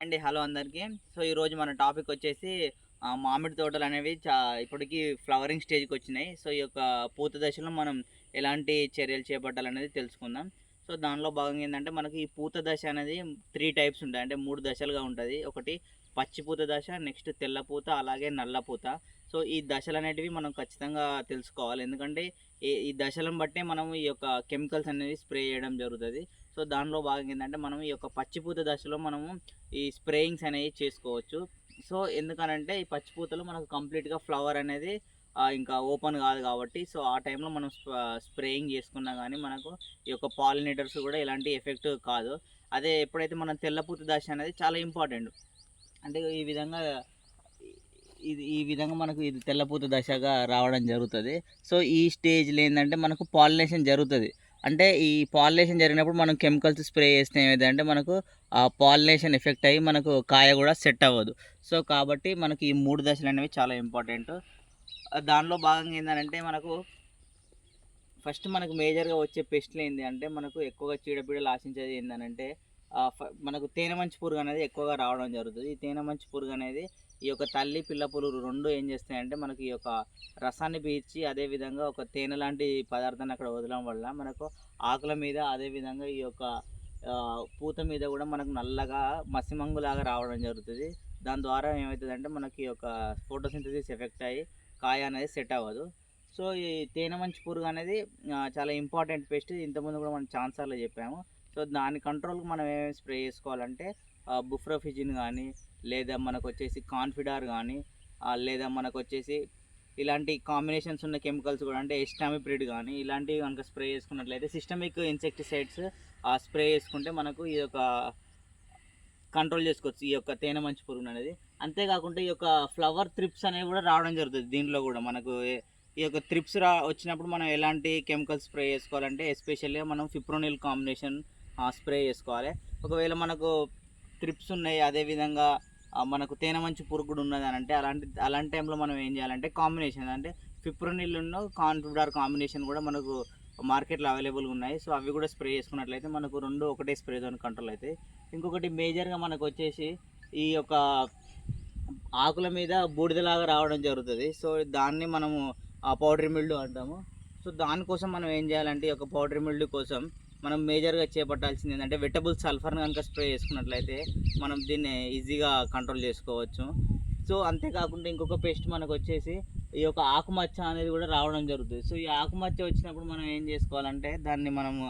అండి. హలో అందరికీ. సో ఈరోజు మన టాపిక్ వచ్చేసి మామిడి తోటలు అనేవి చా ఇప్పటికీ ఫ్లవరింగ్ స్టేజ్కి వచ్చినాయి. సో ఈ యొక్క పూత దశలో మనం ఎలాంటి చర్యలు చేపట్టాలనేది తెలుసుకుందాం. సో దానిలో భాగంగా ఏంటంటే మనకి ఈ పూత దశ అనేది త్రీ టైప్స్ ఉంటాయి. అంటే మూడు దశలుగా ఉంటుంది. ఒకటి పచ్చి పూత దశ నెక్స్ట్ తెల్ల పూత అలాగే నల్ల పూత. సో ఈ దశలు అనేటివి మనం ఖచ్చితంగా తెలుసుకోవాలి. ఎందుకంటే ఈ ఈ దశలను బట్టే మనం ఈ యొక్క కెమికల్స్ అనేవి స్ప్రే చేయడం జరుగుతుంది. సో దానిలో భాగంగా ఏంటంటే మనం ఈ యొక్క పచ్చిపూత దశలో మనము ఈ స్ప్రేయింగ్స్ అనేవి చేసుకోవచ్చు. సో ఎందుకనంటే ఈ పచ్చిపూతలో మనకు కంప్లీట్గా ఫ్లవర్ అనేది ఇంకా ఓపెన్ కాదు కాబట్టి సో ఆ టైంలో మనం స్ప్రేయింగ్ చేసుకున్నా కానీ మనకు ఈ యొక్క పాలినేటర్స్ కూడా ఎలాంటి ఎఫెక్ట్ కాదు. అదే ఎప్పుడైతే మనం తెల్లపూత దశ అనేది చాలా ఇంపార్టెంట్. అంటే ఈ విధంగా ఇది ఈ విధంగా మనకు ఇది తెల్లపూత దశగా రావడం జరుగుతుంది. సో ఈ స్టేజ్లో ఏంటంటే మనకు పాలినేషన్ జరుగుతుంది. అంటే ఈ పాలినేషన్ జరిగినప్పుడు మనం కెమికల్స్ స్ప్రే చేస్తే ఏమైందంటే మనకు ఆ పాలినేషన్ ఎఫెక్ట్ అయ్యి మనకు కాయ కూడా సెట్ అవ్వదు. సో కాబట్టి మనకి ఈ మూడు దశలు అనేవి చాలా ఇంపార్టెంట్. దానిలో భాగంగా ఏంటంటే మనకు ఫస్ట్ మనకు మేజర్గా వచ్చే పెస్ట్లు ఏంటి అంటే మనకు ఎక్కువగా చీడపీడలు ఆశించేది ఏంటంటే మనకు తేనె మంచి పురుగు అనేది ఎక్కువగా రావడం జరుగుతుంది. ఈ తేనె మంచి పురుగు అనేది ఈ యొక్క తల్లి పిల్ల పురుగు రెండు ఏం చేస్తాయంటే మనకి ఈ యొక్క రసాన్ని పీల్చి అదే విధంగా ఒక తేనె లాంటి పదార్థాన్ని అక్కడ వదలడం వల్ల మనకు ఆకుల మీద అదే విధంగా ఈ యొక్క పూత మీద కూడా మనకు నల్లగా మసిమంగులాగా రావడం జరుగుతుంది. దాని ద్వారా ఏమవుతుందంటే మనకి ఈ యొక్క ఫోటోసింథసిస్ ఎఫెక్ట్ అయ్యి కాయ అనేది సెట్ అవ్వదు. సో ఈ తేనె మంచి పురుగు అనేది చాలా ఇంపార్టెంట్ పెస్ట్. ఇంతకుముందు కూడా మనం ఛాన్సర్లో చెప్పాము. సో దాని కంట్రోల్కి మనం ఏమేమి స్ప్రే చేసుకోవాలంటే బుఫ్రోఫిజిన్ కానీ లేదా మనకు వచ్చేసి కాన్ఫిడార్ కానీ లేదా మనకు వచ్చేసి ఇలాంటి కాంబినేషన్స్ ఉన్న కెమికల్స్ కూడా అంటే ఎస్టామిప్రిడ్ కానీ ఇలాంటివి కనుక స్ప్రే చేసుకున్నట్లయితే సిస్టమిక్ ఇన్సెక్టిసైడ్స్ ఆ స్ప్రే చేసుకుంటే మనకు ఈ యొక్క కంట్రోల్ చేసుకోవచ్చు ఈ యొక్క తేనె మంచి పురుగు అనేది. అంతేకాకుండా ఈ యొక్క ఫ్లవర్ త్రిప్స్ అనేవి కూడా రావడం జరుగుతుంది దీంట్లో కూడా. మనకు ఈ యొక్క త్రిప్స్ రా వచ్చినప్పుడు మనం ఎలాంటి కెమికల్స్ స్ప్రే చేసుకోవాలంటే ఎస్పెషల్గా మనం ఫిప్రోనిల్ కాంబినేషన్ స్ప్రే చేసుకోవాలి. ఒకవేళ మనకు త్రిప్స్ ఉన్నాయి. అదేవిధంగా మనకు తేనె మంచి పురుగు కూడా ఉన్నది అని అంటే అలాంటి అలాంటి టైంలో మనం ఏం చేయాలంటే కాంబినేషన్ అంటే ఫిప్రోనిల్ను కాన్ఫిడార్ కాంబినేషన్ కూడా మనకు మార్కెట్లో అవైలబుల్గా ఉన్నాయి. సో అవి కూడా స్ప్రే చేసుకున్నట్లయితే మనకు రెండు ఒకటే స్ప్రే తోని కంట్రోల్ అవుతాయి. ఇంకొకటి మేజర్గా మనకు వచ్చేసి ఈ యొక్క ఆకుల మీద బూడిదలాగా రావడం జరుగుతుంది. సో దాన్ని మనము ఆ పౌడర్ మిల్డ్ అంటాము. సో దానికోసం మనం ఏం చేయాలంటే ఈ యొక్క పౌడర్ మిల్డ్ కోసం మనం మేజర్గా చేపట్టాల్సింది ఏంటంటే వెటబుల్ సల్ఫర్ని కనుక స్ప్రే చేసుకున్నట్లయితే మనం దీన్ని ఈజీగా కంట్రోల్ చేసుకోవచ్చు. సో అంతేకాకుండా ఇంకొక పెస్ట్ మనకు వచ్చేసి ఈ యొక్క ఆకుమచ్చ అనేది కూడా రావడం జరుగుతుంది. సో ఈ ఆకుమచ్చ వచ్చినప్పుడు మనం ఏం చేసుకోవాలంటే దాన్ని మనము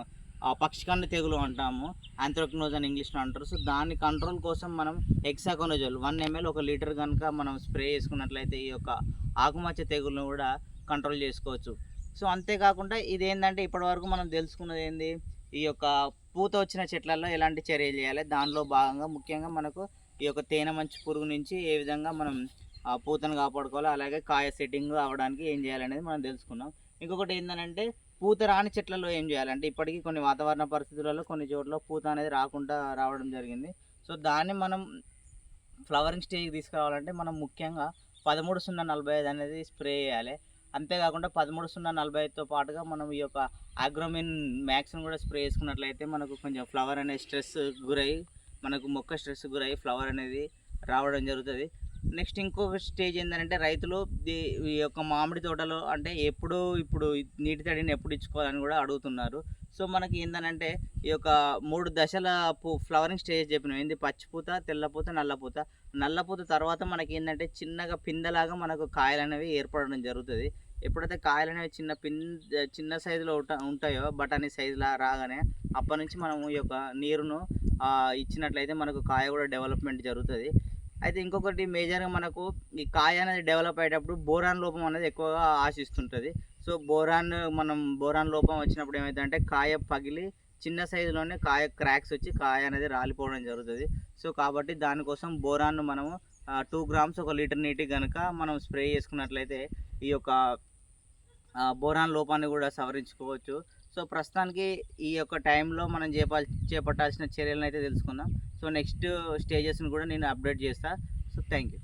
పక్షికండ తెగులు అంటాము ఆంథ్రోక్నోజ్ అని ఇంగ్లీష్లో అంటారు. సో దాని కంట్రోల్ కోసం మనం ఎక్సాకోనజోల్ వన్ ఎంఎల్ ఒక లీటర్ కనుక మనం స్ప్రే చేసుకున్నట్లయితే ఈ యొక్క ఆకుమచ్చ తెగులను కూడా కంట్రోల్ చేసుకోవచ్చు. సో అంతేకాకుండా ఇదేంటంటే ఇప్పటివరకు మనం తెలుసుకున్నది ఏంది? ఈ యొక్క పూత వచ్చిన చెట్లలో ఎలాంటి చర్యలు చేయాలి? దానిలో భాగంగా ముఖ్యంగా మనకు ఈ యొక్క తేనె మంచి పురుగు నుంచి ఏ విధంగా మనం ఆ పూతను కాపాడుకోవాలి అలాగే కాయ సెట్టింగ్ అవ్వడానికి ఏం చేయాలనేది మనం తెలుసుకున్నాం. ఇంకొకటి ఏంటంటే పూత రాని చెట్లలో ఏం చేయాలంటే ఇప్పటికీ కొన్ని వాతావరణ పరిస్థితులలో కొన్ని చోట్ల పూత అనేది రాకుండా రావడం జరిగింది. సో దాన్ని మనం ఫ్లవరింగ్ స్టేజ్కి తీసుకురావాలంటే మనం ముఖ్యంగా పదమూడు సున్నా నలభై ఐదు అనేది స్ప్రే చేయాలి. అంతేకాకుండా పదమూడు సున్నా నలభై ఐదుతో పాటుగా మనం ఈ యొక్క అగ్రోమిన్ మ్యాక్స్ని కూడా స్ప్రే చేసుకున్నట్లయితే మనకు కొంచెం ఫ్లవర్ అనే స్ట్రెస్ గురై మనకు మొక్క స్ట్రెస్ గురై ఫ్లవర్ అనేది రావడం జరుగుతుంది. నెక్స్ట్ ఇంకొక స్టేజ్ ఏంటంటే రైతులు ఈ యొక్క మామిడి తోటలో అంటే ఎప్పుడు ఇప్పుడు నీటి తడిని ఎప్పుడు ఇచ్చుకోవాలని కూడా అడుగుతున్నారు. సో మనకి ఏంటంటే ఈ యొక్క మూడు దశల పూ ఫ్లవరింగ్ స్టేజ్ చెప్పినాం ఏంది? పచ్చిపూత తెల్లపూత నల్లపూత నల్లపూత తర్వాత మనకి ఏంటంటే చిన్నగా పిందలాగా మనకు కాయలు అనేవి ఏర్పడడం జరుగుతుంది. ఎప్పుడైతే కాయలు అనేవి చిన్న పిన్ చిన్న సైజులో ఉంటా ఉంటాయో బఠానీ సైజులా రాగానే అప్పటి నుంచి మనం ఈ యొక్క నీరును ఇచ్చినట్లయితే మనకు కాయ కూడా డెవలప్మెంట్ జరుగుతుంది. అయితే ఇంకొకటి మేజర్గా మనకు ఈ కాయ అనేది డెవలప్ అయ్యేటప్పుడు బోరాన్ లోపం అనేది ఎక్కువగా ఆశిస్తుంటుంది. సో బోరాన్ మనం బోరాన్ లోపం వచ్చినప్పుడు ఏమవుతుందంటే కాయ పగిలి చిన్న సైజులోనే కాయ క్రాక్స్ వచ్చి కాయ అనేది రాలిపోవడం జరుగుతుంది. సో కాబట్టి దానికోసం బోరాన్ను మనము టూ గ్రామ్స్ ఒక లీటర్ నీటి కనుక మనం స్ప్రే చేసుకున్నట్లయితే ఈ యొక్క బోరాన్ లోపాన్ని కూడా సవరించుకోవచ్చు. సో ప్రస్తుతానికి ఈ యొక్క టైంలో మనం చేపాల్ చేపట్టాల్సిన చర్యలను అయితే తెలుసుకుందాం. సో నెక్స్ట్ స్టేజెస్ని కూడా నేను అప్డేట్ చేస్తాను సో థ్యాంక్ యూ